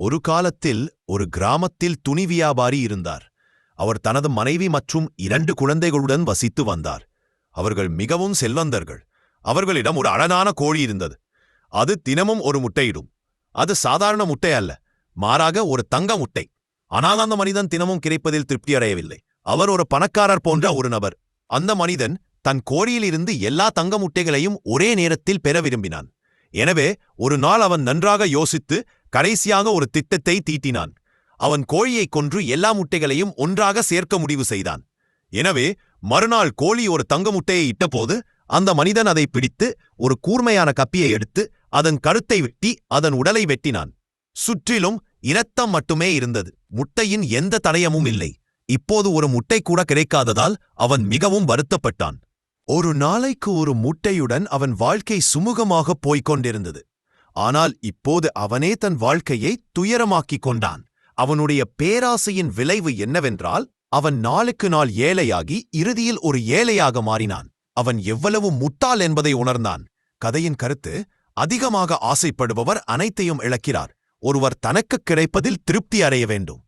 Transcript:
ஒரு காலத்தில் ஒரு கிராமத்தில் துணி வியாபாரி இருந்தார். அவர் தனது மனைவி மற்றும் இரண்டு குழந்தைகளுடன் வசித்து வந்தார். அவர்கள் மிகவும் செல்வந்தர்கள். அவர்களிடம் ஒரு அழகான கோழி இருந்தது. அது தினமும் ஒரு முட்டையிடும். அது சாதாரண முட்டை அல்ல. மாறாக ஒரு தங்க முட்டை. ஆனால் அந்த மனிதன் தினமும் கிடைப்பதில் திருப்தி அடையவில்லை. அவர் ஒரு பணக்காரர் போன்ற ஒரு நபர். அந்த மனிதன் தன் கோழியிலிருந்து எல்லா தங்க முட்டைகளையும் ஒரே நேரத்தில் பெற விரும்பினான். எனவே ஒரு நாள் அவன் நன்றாக யோசித்து கடைசியாக ஒரு திட்டத்தை தீட்டினான். அவன் கோழியைக் கொன்று எல்லா முட்டைகளையும் ஒன்றாக சேர்க்க முடிவு செய்தான். எனவே மறுநாள் கோழி ஒரு தங்க முட்டையை இட்டபோது அந்த மனிதன் அதை பிடித்து ஒரு கூர்மையான கப்பியை எடுத்து அதன் கருத்தை வெட்டி அதன் உடலை வெட்டினான். சுற்றிலும் இரத்தம் மட்டுமே இருந்தது. முட்டையின் எந்த தடயமும் இல்லை. இப்போது ஒரு முட்டை கூட கிடைக்காததால் அவன் மிகவும் வருத்தப்பட்டான். ஒரு நாளைக்கு ஒரு முட்டையுடன் அவன் வாழ்க்கை சுமூகமாகப் போய்க் கொண்டிருந்தது. ஆனால் இப்போது அவனே தன் வாழ்க்கையை துயரமாக்கிக் கொண்டான். அவனுடைய பேராசையின் விளைவு என்னவென்றால் அவன் நாளுக்கு நாள் ஏழையாகி இறுதியில் ஒரு ஏழையாக மாறினான். அவன் எவ்வளவு முட்டாள் என்பதை உணர்ந்தான். கதையின் கருத்து அதிகமாக ஆசைப்படுபவர் அனைத்தையும் இழக்கிறார். ஒருவர் தனக்குக் கிடைப்பதில் திருப்தி அடைய வேண்டும்.